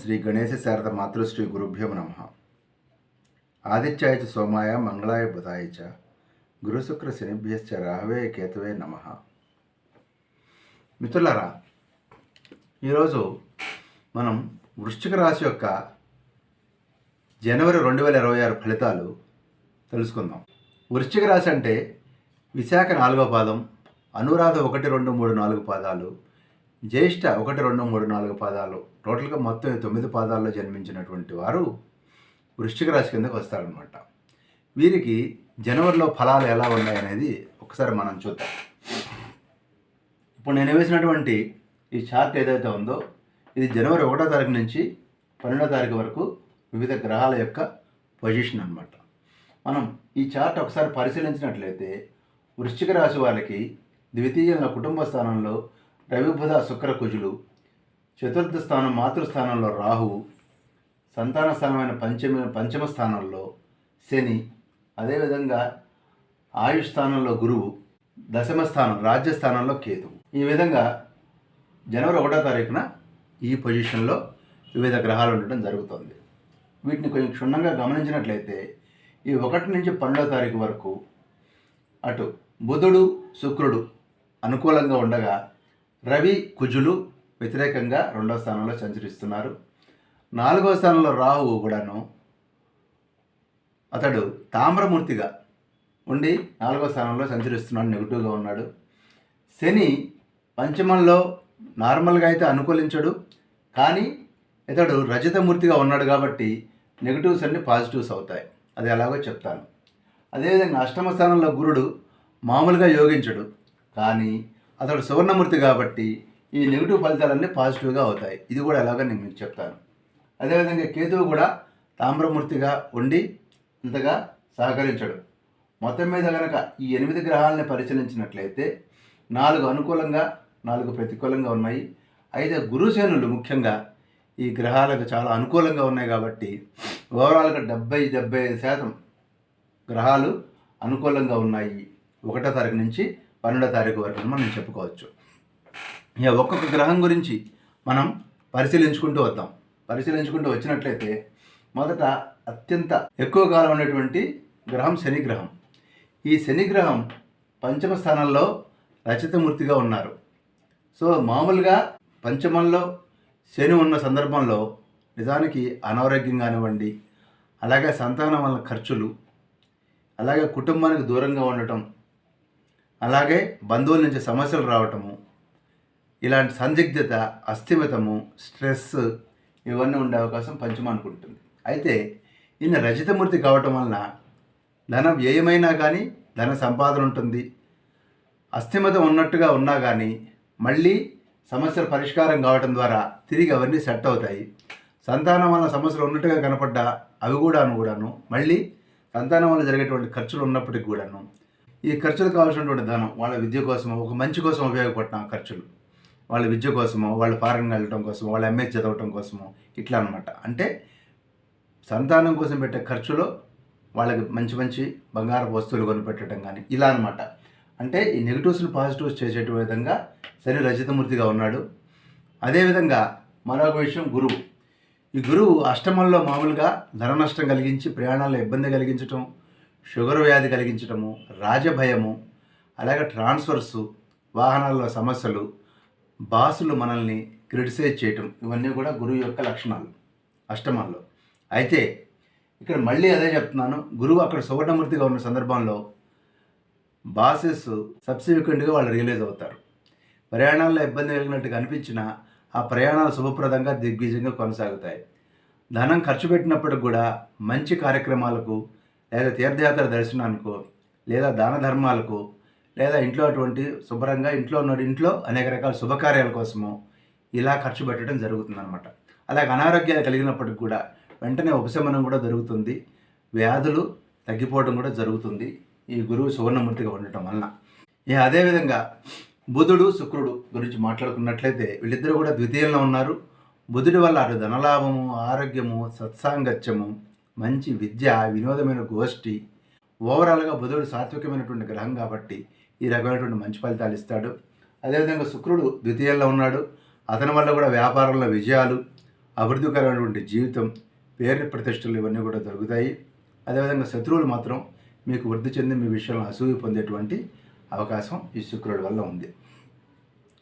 శ్రీ గణేశ శారద మాతృశ్రీ గురుభ్యో నమ. ఆదిత్యాయ చ సోమాయ మంగళాయ బుధాయ చ గురుశుక్ర శనిభ్యశ్చ రాహవే కేతవే నమ. మిత్రులారా ఈరోజు మనం వృశ్చిక రాశి యొక్క జనవరి రెండు వేల ఇరవై ఆరు ఫలితాలు తెలుసుకుందాం. వృశ్చిక రాశి అంటే విశాఖ నాలుగో పాదం అనురాధ ఒకటి రెండు మూడు నాలుగు పాదాలు జ్యేష్ఠ ఒకటి రెండు మూడు నాలుగు పాదాలు. టోటల్గా మొత్తం తొమ్మిది పాదాల్లో జన్మించినటువంటి వారు వృశ్చిక రాశి కిందకు వస్తారనమాట వీరికి జనవరిలో ఫలాలు ఎలా ఉన్నాయనేది ఒకసారి మనం చూద్దాం. ఇప్పుడు నేను వేసినటువంటి ఈ చార్ట్ ఏదైతే ఉందో ఇది జనవరి ఒకటో తారీఖు నుంచి పన్నెండో తారీఖు వరకు వివిధ గ్రహాల యొక్క పొజిషన్ అన్నమాట. మనం ఈ చార్ట్ ఒకసారి పరిశీలించినట్లయితే వృశ్చిక రాశి వాళ్ళకి ద్వితీయంగా కుటుంబ స్థానంలో రవి బుధ శుక్ర కుజులు చతుర్థ స్థానం మాతృస్థానంలో రాహువు సంతాన స్థానమైన పంచమ పంచమ స్థానంలో శని అదేవిధంగా ఆయుష్ స్థానంలో గురువు దశమ స్థానం రాజ్యస్థానంలో కేతు. ఈ విధంగా జనవరి ఒకటో తారీఖున ఈ పొజిషన్లో వివిధ గ్రహాలు ఉండటం జరుగుతుంది. వీటిని కొంచెం క్షుణ్ణంగా గమనించినట్లయితే ఈ ఒకటి నుంచి పన్నెండో తారీఖు వరకు అటు బుధుడు శుక్రుడు అనుకూలంగా ఉండగా రవి కుజులు వ్యతిరేకంగా రెండవ స్థానంలో సంచరిస్తున్నారు. నాలుగో స్థానంలో రాహువు కూడాను అతడు తామ్రమూర్తిగా ఉండి నాలుగో స్థానంలో సంచరిస్తున్నాడు నెగిటివ్గా ఉన్నాడు. శని పంచమంలో నార్మల్గా అయితే అనుకూలించడు కానీ ఇతడు రజతమూర్తిగా ఉన్నాడు కాబట్టి నెగిటివ్స్ అన్ని పాజిటివ్స్ అవుతాయి. అది ఎలాగో చెప్తాను. అదేవిధంగా అష్టమ స్థానంలో గురుడు మామూలుగా యోగించడు కానీ అతడు సువర్ణమూర్తి కాబట్టి ఈ నెగిటివ్ ఫలితాలన్నీ పాజిటివ్గా అవుతాయి. ఇది కూడా ఎలాగో నేను మీకు చెప్తాను. అదేవిధంగా కేతువు కూడా తామ్రమూర్తిగా ఉండి అంతగా సహకరించడు. మొత్తం మీద కనుక ఈ ఎనిమిది గ్రహాలని పరిశీలించినట్లయితే నాలుగు అనుకూలంగా నాలుగు ప్రతికూలంగా ఉన్నాయి. అయితే గురుసేనులు ముఖ్యంగా ఈ గ్రహాలకు చాలా అనుకూలంగా ఉన్నాయి కాబట్టి ఓవరాల్గా డెబ్బై డెబ్బై ఐదు శాతం గ్రహాలు అనుకూలంగా ఉన్నాయి. ఒకటో తారీఖు నుంచి పన్నెండో తారీఖు వరకు మనం చెప్పుకోవచ్చు. ఇక ఒక్కొక్క గ్రహం గురించి మనం పరిశీలించుకుంటూ వద్దాం. పరిశీలించుకుంటూ వచ్చినట్లయితే మొదట అత్యంత ఎక్కువ కాలం ఉన్నటువంటి గ్రహం శని గ్రహం ఈ శని గ్రహం పంచమ స్థానంలో రచితమూర్తిగా ఉన్నారు. సో మామూలుగా పంచమంలో శని ఉన్న సందర్భంలో నిజానికి అనారోగ్యం కానివ్వండి అలాగే సంతానం వల్ల ఖర్చులు అలాగే కుటుంబానికి దూరంగా ఉండటం అలాగే బంధువుల నుంచి సమస్యలు రావటము ఇలాంటి సందిగ్ధత అస్థిమితము స్ట్రెస్ ఇవన్నీ ఉండే అవకాశం పంచమనుకుంటుంది అయితే ఈయన రచితమూర్తి కావటం వలన ధన వ్యయమైనా కానీ ధన సంపాదన ఉంటుంది. అస్థిమతం ఉన్నట్టుగా ఉన్నా కానీ మళ్ళీ సమస్యల పరిష్కారం కావటం ద్వారా తిరిగి అవన్నీ సెట్ అవుతాయి. సంతానం వల్ల సమస్యలు ఉన్నట్టుగా కనపడ్డా అవి కూడాను కూడాను మళ్ళీ సంతానం వల్ల జరిగేటువంటి ఖర్చులు ఉన్నప్పటికి కూడాను ఈ ఖర్చులు కావాల్సినటువంటి ధనం వాళ్ళ విద్య కోసమో ఒక మంచి కోసం ఉపయోగపడిన ఆ ఖర్చులు. వాళ్ళ విద్య కోసమో వాళ్ళ ఫారెన్ వెళ్ళటం కోసమో వాళ్ళ ఎంఏ చదవటం కోసమో ఇట్లా అనమాట అంటే సంతానం కోసం పెట్టే ఖర్చులో వాళ్ళకి మంచి మంచి బంగారు వస్తువులు కొనిపెట్టడం కానీ ఇలా అనమాట అంటే ఈ నెగిటివ్స్ని పాజిటివ్స్ చేసేట విధంగా శని రచితమూర్తిగా ఉన్నాడు. అదేవిధంగా మరొక విషయం గురువు. ఈ గురువు అష్టమంలో మామూలుగా ధన నష్టం కలిగించి ప్రయాణాల్లో ఇబ్బంది కలిగించటం షుగర్ వ్యాధి కలిగించటము రాజభయము అలాగే ట్రాన్స్ఫర్స్ వాహనాల్లో సమస్యలు బాసులు మనల్ని క్రిటిసైజ్ చేయటం ఇవన్నీ కూడా గురువు యొక్క లక్షణాలు అష్టమంలో అయితే ఇక్కడ మళ్ళీ అదే చెప్తున్నాను. గురువు అక్కడ సువర్ణమూర్తిగా ఉన్న సందర్భంలో బాసెస్ సబ్సిక్వెంట్గా వాళ్ళు రియలైజ్ అవుతారు. ప్రయాణాల్లో ఇబ్బంది కలిగినట్టుగా అనిపించినా ఆ ప్రయాణాలు శుభప్రదంగా దిగ్విజయంగా కొనసాగుతాయి. ధనం ఖర్చు పెట్టినప్పటికి కూడా మంచి కార్యక్రమాలకు లేదా తీర్థయాత్ర దర్శనానికో లేదా దాన ధర్మాలకు లేదా ఇంట్లో అటువంటి శుభ్రంగా ఇంట్లో ఉన్న ఇంట్లో అనేక రకాల శుభకార్యాల కోసము ఇలా ఖర్చు పెట్టడం జరుగుతుందన్నమాట. అలాగే అనారోగ్యాలు కలిగినప్పటికి కూడా వెంటనే ఉపశమనం కూడా జరుగుతుంది వ్యాధులు తగ్గిపోవడం కూడా జరుగుతుంది. ఈ గురువు సువర్ణమూర్తిగా ఉండటం వలన. ఇక అదేవిధంగా బుధుడు శుక్రుడు గురించి మాట్లాడుకున్నట్లయితే వీళ్ళిద్దరూ కూడా ద్వితీయంలో ఉన్నారు. బుధుడి వల్ల అటు ధనలాభము ఆరోగ్యము సత్సాంగత్యము మంచి విద్య వినోదమైన గోష్ఠి ఓవరాల్గా బుధుడు సాత్వికమైనటువంటి గ్రహం కాబట్టి ఈ రకమైనటువంటి మంచి ఫలితాలు ఇస్తాడు. అదేవిధంగా శుక్రుడు ద్వితీయంలో ఉన్నాడు. అతని వల్ల కూడా వ్యాపారంలో విజయాలు అభివృద్ధికరమైనటువంటి జీవితం పేరు ప్రతిష్టలు ఇవన్నీ కూడా దొరుకుతాయి అదేవిధంగా శత్రువులు మాత్రం మీకు వృద్ధి చెంది మీ విషయంలో అసూయ పొందేటువంటి అవకాశం ఈ శుక్రుడి వల్ల ఉంది.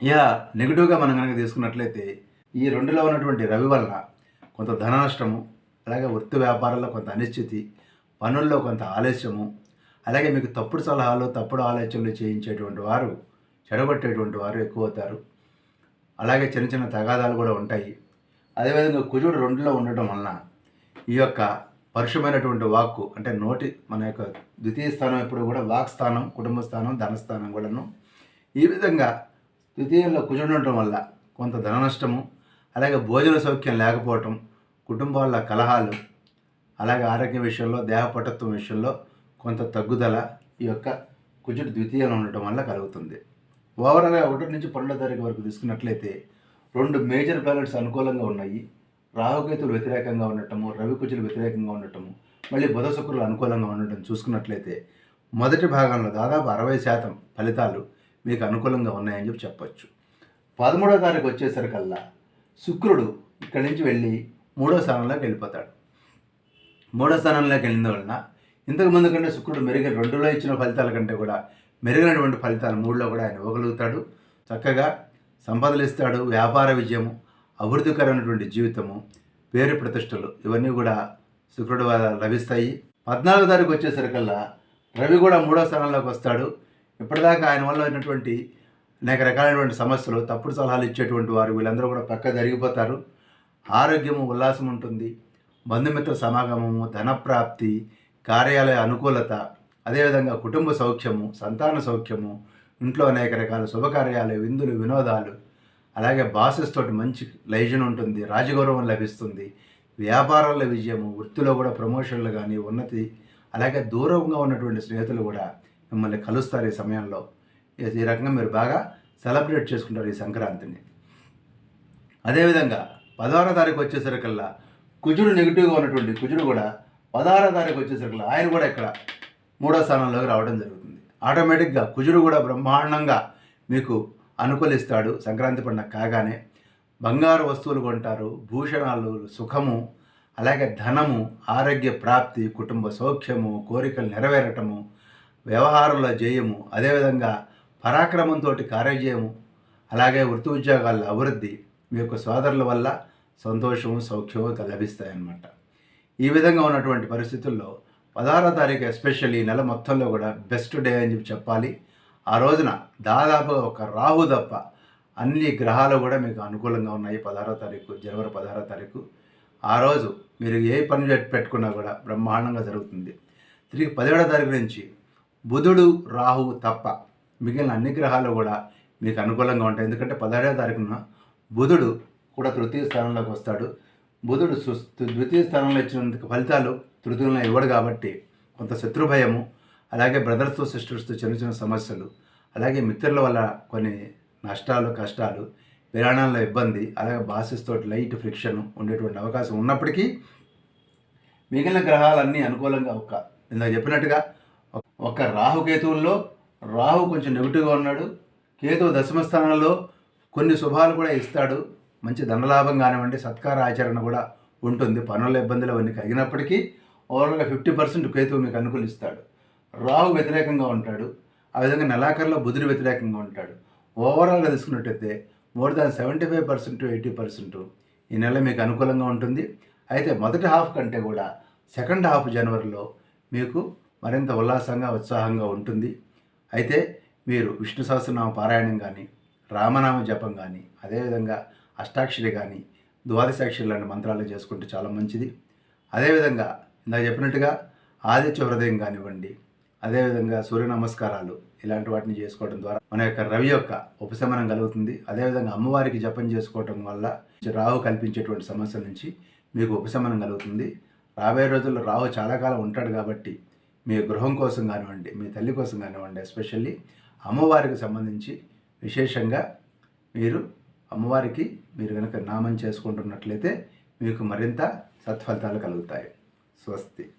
ఇక నెగిటివ్గా మనం కనుక తీసుకున్నట్లయితే ఈ రెండులో ఉన్నటువంటి రవి వల్ల కొంత ధన నష్టము అలాగే వృత్తి వ్యాపారంలో కొంత అనిశ్చితి పనుల్లో కొంత ఆలస్యము అలాగే మీకు తప్పుడు సలహాలు తప్పుడు ఆలోచనలు చేయించేటువంటి వారు చెడగొట్టేటువంటి వారు ఎక్కువ అవుతారు అలాగే చిన్న చిన్న తగాదాలు కూడా ఉంటాయి. అదేవిధంగా కుజుడు రెండులో ఉండటం వలన ఈ యొక్క పరుషమైనటువంటి వాక్కు అంటే నోటి మన యొక్క ద్వితీయ స్థానం ఎప్పుడు కూడా వాక్ స్థానం కుటుంబ స్థానం ధనస్థానం కూడాను. ఈ విధంగా ద్వితీయంలో కుజుడు ఉండటం వల్ల కొంత ధన నష్టము అలాగే భోజన సౌఖ్యం లేకపోవటం కుటుంబాల కలహాలు అలాగే ఆరోగ్య విషయంలో దేహపటత్వం విషయంలో కొంత తగ్గుదల ఈ యొక్క కుజుడు ద్వితీయంలో ఉండటం వల్ల కలుగుతుంది. ఓవరాల్గా ఒకటి నుంచి పన్నెండో తారీఖు వరకు తీసుకున్నట్లయితే రెండు మేజర్ ప్లానెట్స్ అనుకూలంగా ఉన్నాయి. రాహుకేతులు వ్యతిరేకంగా ఉండటము రవి కుజులు వ్యతిరేకంగా ఉండటము మళ్ళీ బుధ శుక్రులు అనుకూలంగా ఉండటం చూసుకున్నట్లయితే మొదటి భాగంలో దాదాపు అరవై శాతం ఫలితాలు మీకు అనుకూలంగా ఉన్నాయని చెప్పి చెప్పచ్చు. పదమూడో తారీఖు వచ్చేసరికల్లా శుక్రుడు ఇక్కడి నుంచి వెళ్ళి మూడో స్థానంలోకి వెళ్ళిపోతాడు. మూడో స్థానంలోకి వెళ్ళిన వలన ఇంతకు ముందు కంటే శుక్రుడు మెరుగైన రెండులో ఇచ్చిన ఫలితాల కంటే కూడా మెరుగైనటువంటి ఫలితాలు మూడులో కూడా ఆయన ఇవ్వగలుగుతాడు. చక్కగా సంపదలు ఇస్తాడు వ్యాపార విజయము అభివృద్ధికరమైనటువంటి జీవితము పేరు ప్రతిష్టలు ఇవన్నీ కూడా శుక్రుడు లభిస్తాయి. పద్నాలుగో తారీఖు వచ్చేసరికల్లా రవి కూడా మూడో స్థానంలోకి వస్తాడు. ఇప్పటిదాకా ఆయన వల్ల అయినటువంటి అనేక రకాలైనటువంటి సమస్యలు తప్పుడు సలహాలు ఇచ్చేటువంటి వారు వీళ్ళందరూ కూడా పక్క జరిగిపోతారు. ఆరోగ్యము ఉల్లాసం ఉంటుంది. బంధుమిత్ర సమాగమము ధనప్రాప్తి కార్యాలయ అనుకూలత అదేవిధంగా కుటుంబ సౌఖ్యము సంతాన సౌఖ్యము ఇంట్లో అనేక రకాల శుభకార్యాలు విందులు వినోదాలు. అలాగే బాసెస్ తోటి మంచి లైజన్ ఉంటుంది రాజగౌరవం లభిస్తుంది. వ్యాపారాల విజయము వృత్తిలో కూడా ప్రమోషన్లు కానీ ఉన్నతి అలాగే దూరంగా ఉన్నటువంటి స్నేహితులు కూడా మిమ్మల్ని కలుస్తారు ఈ సమయంలో. ఈ- ఈ రకంగా మీరు బాగా సెలబ్రేట్ చేసుకుంటారు ఈ సంక్రాంతిని. అదేవిధంగా పదహారో తారీఖు వచ్చేసరికల్లా కుజుడు నెగిటివ్గా ఉన్నటువంటి కుజుడు కూడా పదహారో తారీఖు వచ్చేసరికల్లా ఆయన కూడా ఇక్కడ మూడో స్థానంలోకి రావడం జరుగుతుంది. ఆటోమేటిక్గా కుజుడు కూడా బ్రహ్మాండంగా మీకు అనుకూలిస్తాడు సంక్రాంతి పండుగ కాగానే. బంగారు వస్తువులు కొంటారు భూషణాలు సుఖము అలాగే ధనము ఆరోగ్య ప్రాప్తి కుటుంబ సౌఖ్యము కోరికలు నెరవేరటము వ్యవహారంలో జయము అదేవిధంగా పరాక్రమంతో కార్యజయము అలాగే వృత్తి ఉద్యోగాల అభివృద్ధి మీ యొక్క సోదరుల వల్ల సంతోషము సౌఖ్యము లభిస్తాయన్నమాట ఈ విధంగా ఉన్నటువంటి పరిస్థితుల్లో పదహారో తారీఖు ఎస్పెషల్లీ ఈ నెల మొత్తంలో కూడా బెస్ట్ డే అని చెప్పి చెప్పాలి. ఆ రోజున దాదాపు ఒక రాహు తప్ప అన్ని గ్రహాలు కూడా మీకు అనుకూలంగా ఉన్నాయి పదహారో తారీఖు జనవరి పదహారో తారీఖు. ఆ రోజు మీరు ఏ పని పెట్టుకున్నా కూడా బ్రహ్మాండంగా జరుగుతుంది. తిరిగి పదిహేడో తారీఖు నుంచి బుధుడు రాహు తప్ప మిగిలిన అన్ని గ్రహాలు కూడా మీకు అనుకూలంగా ఉంటాయి. ఎందుకంటే పదహారో తారీఖున బుధుడు కూడా తృతీయ స్థానంలోకి వస్తాడు. బుధుడు ద్వితీయ స్థానంలో ఇచ్చినందుకు ఫలితాలు తృతీయంలో ఇవ్వడు కాబట్టి కొంత శత్రుభయము అలాగే బ్రదర్స్తో సిస్టర్స్తో చిన్న చిన్న సమస్యలు అలాగే మిత్రుల వల్ల కొన్ని నష్టాలు కష్టాలు ప్రయాణాల్లో ఇబ్బంది అలాగే బాసెస్తో లైట్ ఫ్రిక్షన్ ఉండేటువంటి అవకాశం ఉన్నప్పటికీ మిగిలిన గ్రహాలన్నీ అనుకూలంగా ఒక ఇందాక చెప్పినట్టుగా ఒక రాహుకేతువుల్లో రాహు కొంచెం నెగిటివ్గా ఉన్నాడు. కేతువు దశమ స్థానంలో కొన్ని శుభాలు కూడా ఇస్తాడు. మంచి ధనలాభం కానివ్వండి సత్కార ఆచరణ కూడా ఉంటుంది. పనుల ఇబ్బందులు అవన్నీ కలిగినప్పటికీ ఓవరాల్గా ఫిఫ్టీ పర్సెంట్ కేతువు మీకు అనుకూలిస్తాడు. రాహు వ్యతిరేకంగా ఉంటాడు. ఆ విధంగా నెలాఖరులో బుధుడు వ్యతిరేకంగా ఉంటాడు. ఓవరాల్గా తీసుకున్నట్టయితే more than seventy five percent eighty percent ఈ నెల మీకు అనుకూలంగా ఉంటుంది. అయితే మొదటి హాఫ్ కంటే కూడా సెకండ్ హాఫ్ జనవరిలో మీకు మరింత ఉల్లాసంగా ఉత్సాహంగా ఉంటుంది. అయితే మీరు విష్ణు సహస్రనామ పారాయణం కానీ రామనామ జపం కానీ అదేవిధంగా అష్టాక్షరి కానీ ద్వాదశాక్షరి లాంటి మంత్రాలు చేసుకుంటే చాలా మంచిది. అదేవిధంగా ఇందాక చెప్పినట్టుగా ఆదిత్య హృదయం కానివ్వండి అదేవిధంగా సూర్య నమస్కారాలు ఇలాంటి వాటిని చేసుకోవడం ద్వారా మన యొక్క రవి యొక్క ఉపశమనం కలుగుతుంది. అదేవిధంగా అమ్మవారికి జపం చేసుకోవటం వల్ల రాహు కల్పించేటువంటి సమస్యల నుంచి మీకు ఉపశమనం కలుగుతుంది. రాబోయే రోజుల్లో రాహు చాలా కాలం ఉంటాడు కాబట్టి మీ గృహం కోసం కానివ్వండి మీ తల్లి కోసం కానివ్వండి ఎస్పెషల్లీ అమ్మవారికి సంబంధించి విశేషంగా మీరు అమ్మవారికి మీరు కనుక నామం చేసుకుంటున్నట్లయితే మీకు మరింత సత్ఫలితాలు కలుగుతాయి. స్వస్తి.